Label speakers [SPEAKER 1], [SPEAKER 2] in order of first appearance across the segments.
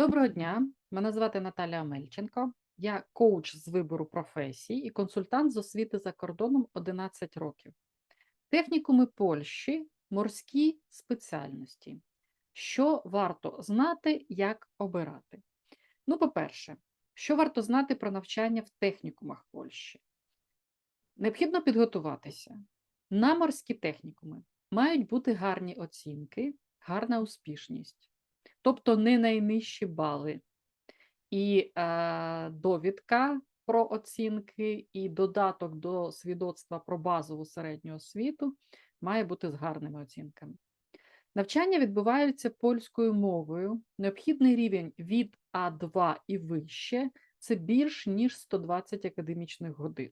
[SPEAKER 1] Доброго дня, мене звати Наталя Омельченко. Я коуч з вибору професій і консультант з освіти за кордоном 11 років. Технікуми Польщі, морські спеціальності. Що варто знати, як обирати? Ну, по-перше, що варто знати про навчання в технікумах Польщі? Необхідно підготуватися. На морські технікуми мають бути гарні оцінки, гарна успішність, тобто не найнижчі бали. І е, довідка про оцінки, і додаток до свідоцтва про базову середню освіту має бути з гарними оцінками. Навчання відбуваються польською мовою. Необхідний рівень від А2 і вище це більш ніж 120 академічних годин.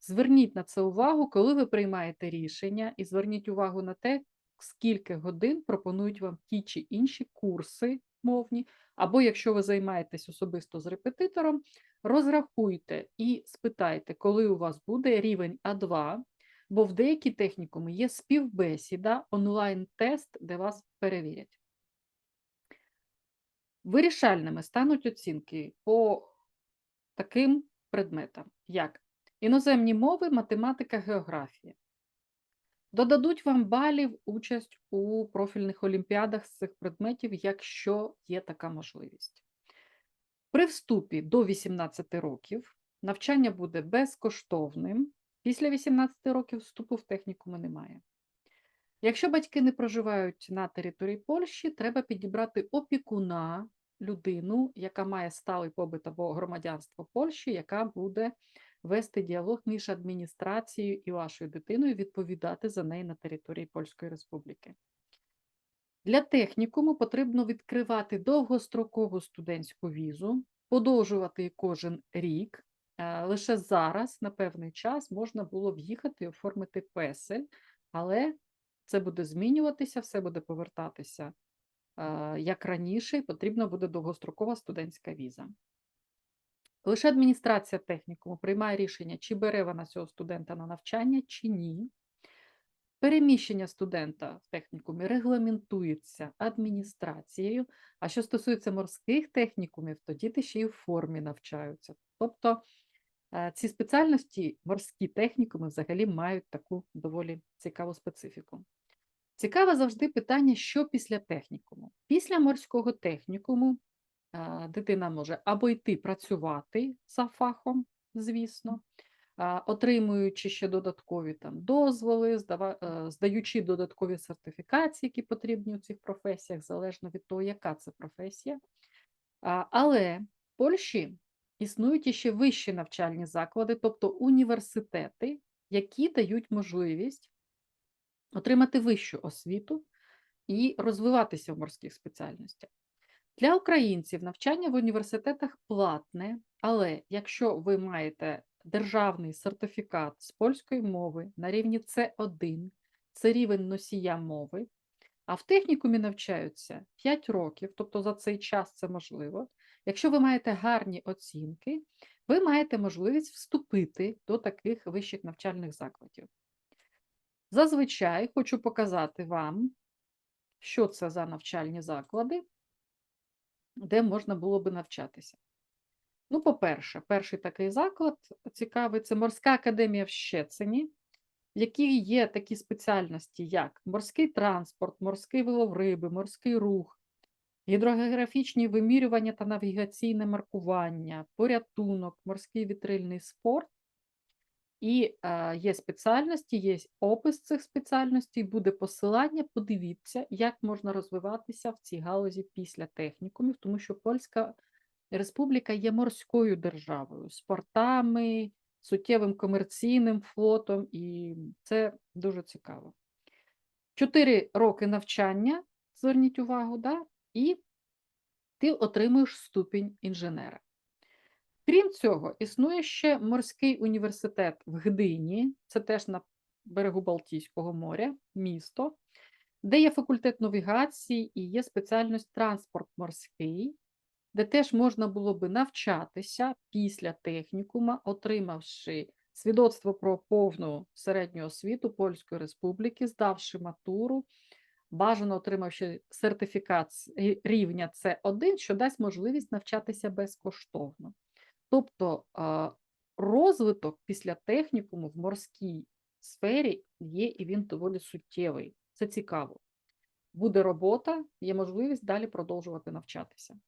[SPEAKER 1] Зверніть на це увагу, коли ви приймаєте рішення, і зверніть увагу на те, скільки годин пропонують вам ті чи інші курси мовні, або якщо ви займаєтесь особисто з репетитором, розрахуйте і спитайте, коли у вас буде рівень А2, бо в деякі технікуми є співбесіда, онлайн-тест, де вас перевірять. Вирішальними стануть оцінки по таким предметам, як іноземні мови, математика, географія. Додадуть вам балів участь у профільних олімпіадах з цих предметів, якщо є така можливість. При вступі до 18 років навчання буде безкоштовним. Після 18 років вступу в технікуми немає. Якщо батьки не проживають на території Польщі, треба підібрати опікуна, людину, яка має сталий побит або громадянство Польщі, яка буде вести діалог між адміністрацією і вашою дитиною, відповідати за неї на території Польської Республіки. Для технікуму потрібно відкривати довгострокову студентську візу, подовжувати її кожен рік. Е, Лише зараз, на певний час, можна було в'їхати і оформити песель, але це буде змінюватися, все буде повертатися е, як раніше, і потрібна буде довгострокова студентська віза. Лише адміністрація технікуму приймає рішення, чи бере вона цього студента на навчання, чи ні. Переміщення студента в технікумі регламентується адміністрацією, а що стосується морських технікумів, то діти ще й у формі навчаються. Тобто е, ці спеціальності, морські технікуми, взагалі мають таку доволі цікаву специфіку. Цікаве завжди питання, що після технікуму. Після морського технікуму дитина може або йти працювати за фахом, звісно, отримуючи ще додаткові там дозволи, е, здаючи додаткові сертифікації, які потрібні у цих професіях, залежно від того, яка це професія. Але в Польщі існують іще вищі навчальні заклади, тобто університети, які дають можливість отримати вищу освіту і розвиватися в морських спеціальностях. Для українців навчання в університетах платне, але якщо ви маєте державний сертифікат з польської мови на рівні С1, це рівень носія мови, а в технікумі навчаються 5 років, тобто за цей час це можливо. Якщо ви маєте гарні оцінки, ви маєте можливість вступити до таких вищих навчальних закладів. Зазвичай хочу показати вам, що це за навчальні заклади, де можна було би навчатися. Ну, по-перше, перший такий заклад цікавий це Морська академія в Щецині, в якій є такі спеціальності, як морський транспорт, морський вилов риби, морський рух, гідрогеографічні вимірювання та навігаційне маркування, порятунок, морський вітрильний спорт. І е, є спеціальності, є опис цих спеціальностей, буде посилання. Подивіться, як можна розвиватися в цій галузі після технікумів, тому що Польська Республіка є морською державою з портами, суттєвим комерційним флотом, і це дуже цікаво. Чотири роки навчання, зверніть увагу, да? і ти отримуєш ступінь інженера. Крім цього, існує ще морський університет в Гдині, це теж на берегу Балтійського моря, місто, де є факультет навігації і є спеціальність транспорт морський, де теж можна було би навчатися після технікума, отримавши свідоцтво про повну середню освіту Польської Республіки, здавши матуру, бажано отримавши сертифікат рівня С1, що дасть можливість навчатися безкоштовно. Тобто розвиток після технікуму в морській сфері є і він доволі суттєвий. Це цікаво. Буде робота, є можливість далі продовжувати навчатися.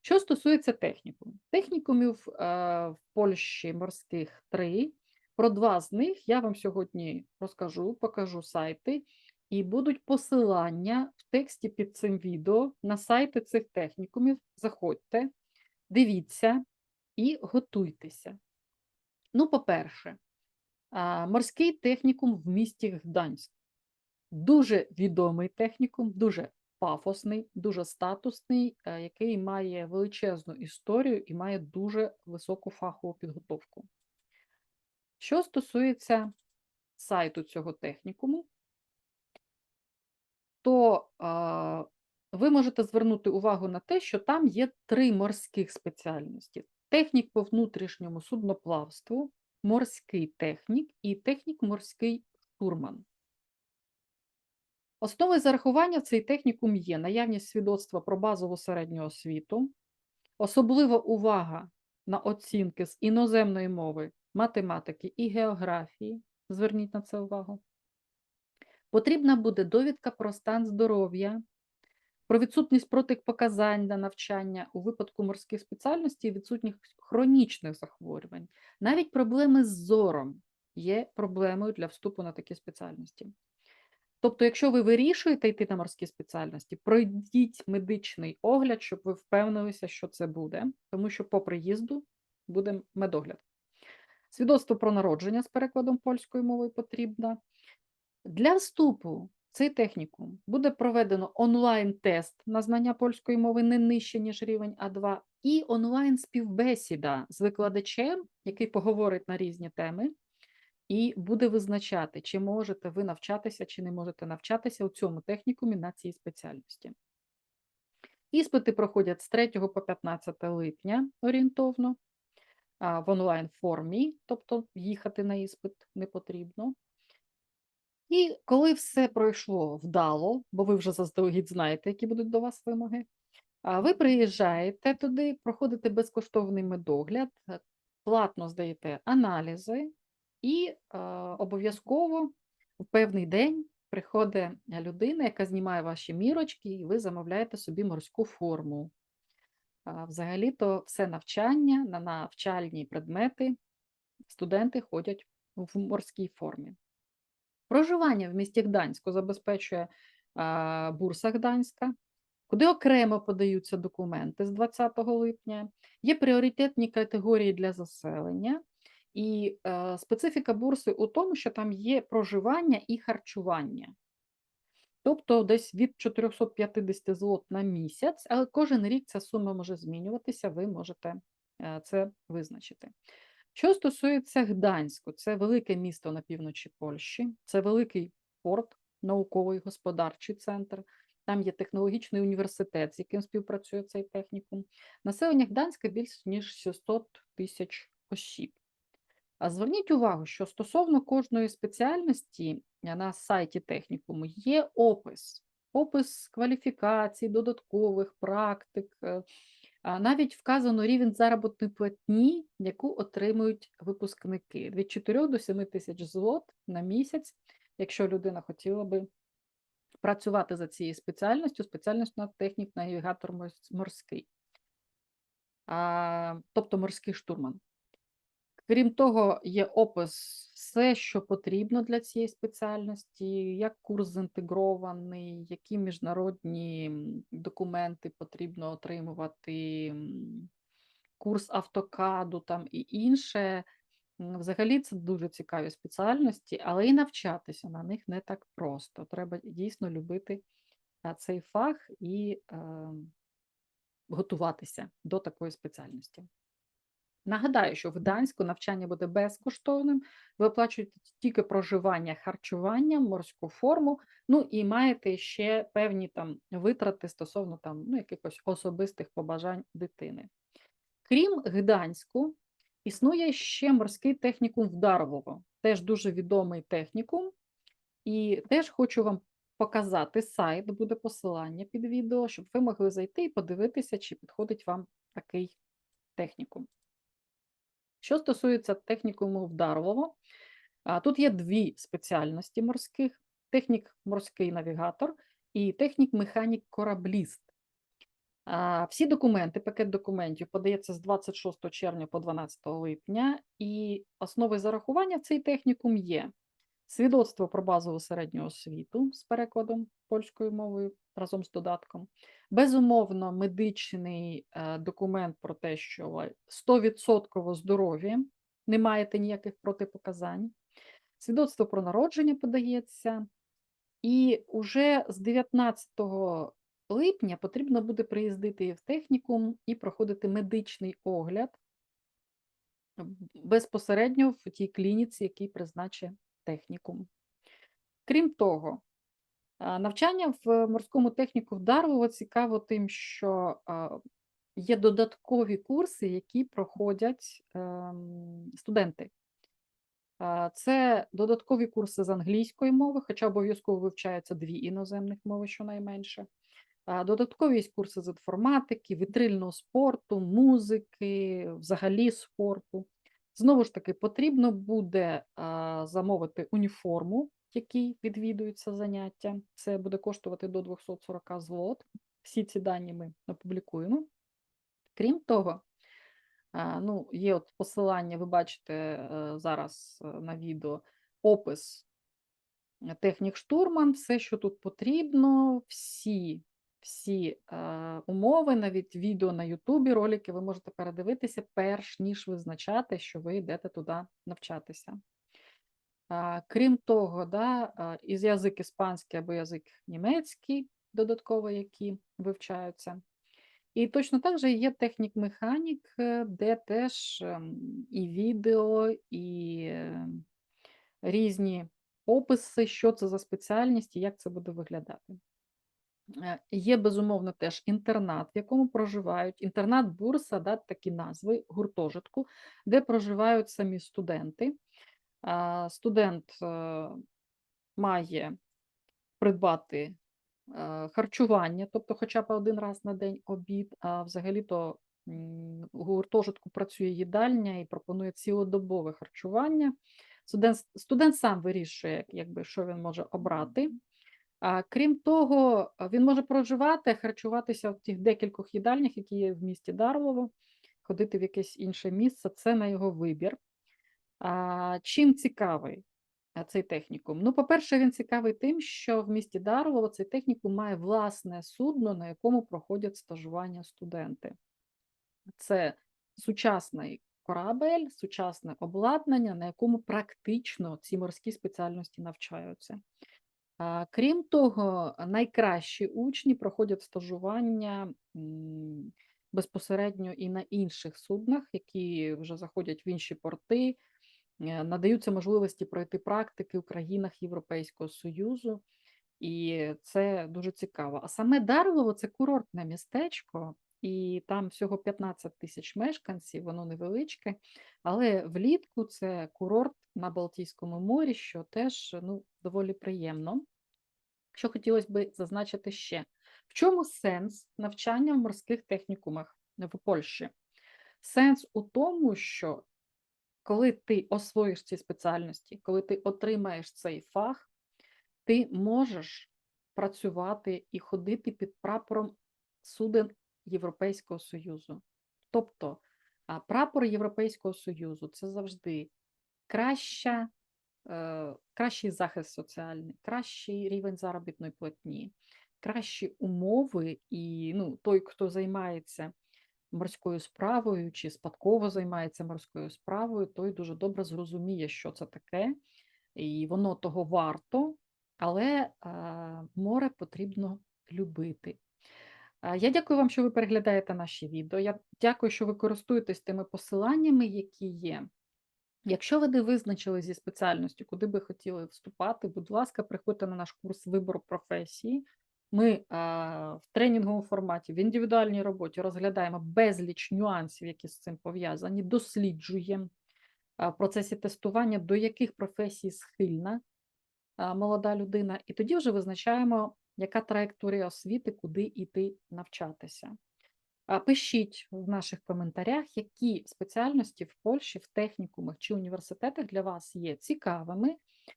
[SPEAKER 1] Що стосується технікумів, технікумів в Польщі морських три. Про два з них я вам сьогодні розкажу, покажу сайти, і будуть посилання в тексті під цим відео на сайти цих технікумів. Заходьте, дивіться і готуйтеся. Ну, по-перше, морський технікум в місті Гданськ. Дуже відомий технікум, дуже пафосний, дуже статусний, е, який має величезну історію і має дуже високу фахову підготовку. Що стосується сайту цього технікуму, то ви можете звернути увагу на те, що там є три морських спеціальності: технік по внутрішньому судноплавству, морський технік і технік морський штурман. Основою зарахування в цей технікум є наявність свідоцтва про базову середню освіту, особлива увага на оцінки з іноземної мови, математики і географії. Зверніть на це увагу. Потрібна буде довідка про стан здоров'я, про відсутність протипоказань на навчання у випадку морських спеціальностей, і відсутність хронічних захворювань. Навіть проблеми з зором є проблемою для вступу на такі спеціальності. Тобто, якщо ви вирішуєте йти на морські спеціальності, пройдіть медичний огляд, щоб ви впевнилися, що це буде, тому що по приїзду буде медогляд. Свідоцтво про народження з перекладом польською мовою потрібно. Для вступу цей технікум буде проведено онлайн-тест на знання польської мови не нижче, ніж рівень А2, і онлайн-співбесіда з викладачем, який поговорить на різні теми, і буде визначати, чи можете ви навчатися, чи не можете навчатися у цьому технікумі на цій спеціальності. Іспити проходять з 3 по 15 липня орієнтовно в онлайн формі, тобто їхати на іспит не потрібно. І коли все пройшло вдало, бо ви вже заздалегідь знаєте, які будуть до вас вимоги, ви приїжджаєте туди, проходите безкоштовний медогляд, е, платно здаєте аналізи, і е, обов'язково в певний день приходить людина, яка знімає ваші мірочки, і ви замовляєте собі морську форму. Взагалі-то все навчання на навчальні предмети студенти ходять в морській формі. Проживання в місті Гданську забезпечує бурса Гданська, куди окремо подаються документи з 20 липня. Є пріоритетні категорії для заселення, і е, специфіка бурси у тому, що там є проживання і харчування. Тобто десь від 450 злот на місяць, але кожен рік ця сума може змінюватися, ви можете е, це визначити. Що стосується Гданську, це велике місто на півночі Польщі, це великий порт, науковий господарчий центр. Там є технологічний університет, з яким співпрацює цей технікум. Населення Гданська більш ніж 600 тисяч осіб. А зверніть увагу, що стосовно кожної спеціальності е, на сайті технікуму є опис, опис кваліфікацій, додаткових практик. Навіть вказано рівень заробітної платні, яку отримують випускники від 4 до 7 тисяч злот на місяць, якщо людина хотіла би працювати за цією спеціальністю, спеціальність на технік-навігатор морс- морський, а, тобто морський штурман. Крім того, є опис все, що потрібно для цієї спеціальності, як курс зінтегрований, які міжнародні документи потрібно отримувати, курс автокаду там і інше. Взагалі це дуже цікаві спеціальності, але і навчатися на них не так просто. Треба дійсно любити цей фах і е, готуватися до такої спеціальності. Нагадаю, що в Гданську навчання буде безкоштовним. Ви оплачуєте тільки проживання, харчування, морську форму, ну і маєте ще певні там витрати стосовно там ну, якихось особистих побажань дитини. Крім Гданську, існує ще морський технікум в теж дуже відомий технікум. І теж хочу вам показати сайт, буде посилання під відео, щоб ви могли зайти і подивитися, чи підходить вам такий технікум. Що стосується технікуму в тут є дві спеціальності морських: технік морський навігатор і технік-механік корабліст. Всі документи, пакет документів подається з 26 червня по 12 липня, і основи зарахування в цей технікум є свідоцтво про базову середню освіту з перекладом польською мовою разом з додатком. Безумовно, медичний е, документ про те, що ви 100% здорові, не маєте ніяких протипоказань. Свідоцтво про народження подається, і уже з 19 липня потрібно буде приїздити в технікум і проходити медичний огляд безпосередньо в тій клініці, який призначить технікум. Крім того, навчання в морському техніку в Дарвово цікаво тим, що є додаткові курси, які проходять ем, студенти. Це додаткові курси з англійської мови, хоча обов'язково вивчаються дві іноземних мови, щонайменше. Додаткові курси з інформатики, вітрильного спорту, музики, взагалі спорту. Знову ж таки, потрібно буде замовити уніформу, якій відвідуються заняття. Це буде коштувати до 240 злот. Всі ці дані ми опублікуємо. Крім того, ну, є от посилання, ви бачите е, зараз е, на відео опис е, технік штурман, все, що тут потрібно, всі, всі е, умови, навіть відео на Ютубі, ролики ви можете передивитися, перш ніж визначати, що ви йдете туди навчатися. А, Крім того, да, а, із язик іспанський або язик німецький, додатково, які вивчаються. І точно так же є технік-механік, е, де теж ем, і відео, і е, різні описи, що це за спеціальність і як це буде виглядати. Е, Є, безумовно, теж інтернат, в якому проживають інтернат-бурса, да, такі назви гуртожитку, де проживають самі студенти. Студент е, має придбати е, харчування, тобто хоча б один раз на день обід, а взагалі-то у гуртожитку працює їдальня і пропонує цілодобове харчування. Студент, студент сам вирішує, якби, що він може обрати. А, крім того, він може проживати, харчуватися в тих декількох їдальнях, які є в місті Дарлово, ходити в якесь інше місце, це на його вибір. А, чим цікавий цей технікум? Ну, по-перше, він цікавий тим, що в місті Дарлово цей технікум має власне судно, на якому проходять стажування студенти. Це сучасний корабель, сучасне обладнання, на якому практично ці морські спеціальності навчаються. Крім того, найкращі учні проходять стажування безпосередньо і на інших суднах, які вже заходять в інші порти, е, надаються можливості пройти практики у країнах Європейського Союзу, і це дуже цікаво. А саме Дарлово це курортне містечко, і там всього 15 тисяч мешканців, воно невеличке, але влітку це курорт на Балтійському морі, що теж ну, доволі приємно. Що хотілося би зазначити ще? В чому сенс навчання в морських технікумах в Польщі? Сенс у тому, що коли ти освоїш ці спеціальності, коли ти отримаєш цей фах, ти можеш працювати і ходити під прапором суден Європейського Союзу. Тобто прапор Європейського Союзу це завжди краща, е, кращий захист соціальний, кращий рівень заробітної платні, кращі умови, і ну, той, хто займається морською справою чи спадково займається морською справою, той дуже добре зрозуміє, що це таке, і воно того варто, але а, море потрібно любити. А, Я дякую вам, що ви переглядаєте наші відео. Я дякую, що ви користуєтесь тими посиланнями, які є. Якщо ви не визначили зі спеціальністю, куди би хотіли вступати, будь ласка, приходьте на наш курс вибору професії. Ми а, в тренінговому форматі, в індивідуальній роботі розглядаємо безліч нюансів, які з цим пов'язані, досліджуємо а, в процесі тестування, до яких професій схильна молода людина, і тоді вже визначаємо, яка траєкторія освіти, куди йти навчатися. Пишіть в наших коментарях, які спеціальності в Польщі, в технікумах чи університетах для вас є цікавими.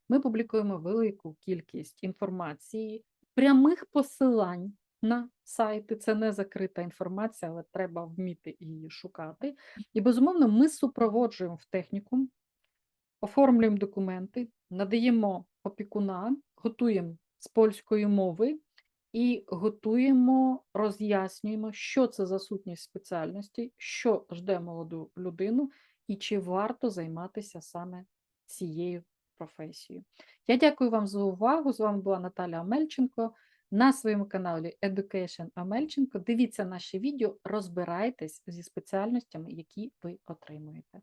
[SPEAKER 1] Ми публікуємо велику кількість інформації, прямих посилань на сайти. Це не закрита інформація, але треба вміти її шукати. І, безумовно, ми супроводжуємо в технікум, оформлюємо документи, надаємо опікуна, готуємо з польської мови і готуємо, роз'яснюємо, що це за сутність спеціальності, що жде молоду людину і чи варто займатися саме цією професією. Я дякую вам за увагу. З вами була Наталя Омельченко на своєму каналі Education Омельченко. Дивіться наші відео, розбирайтесь зі спеціальностями, які ви отримуєте.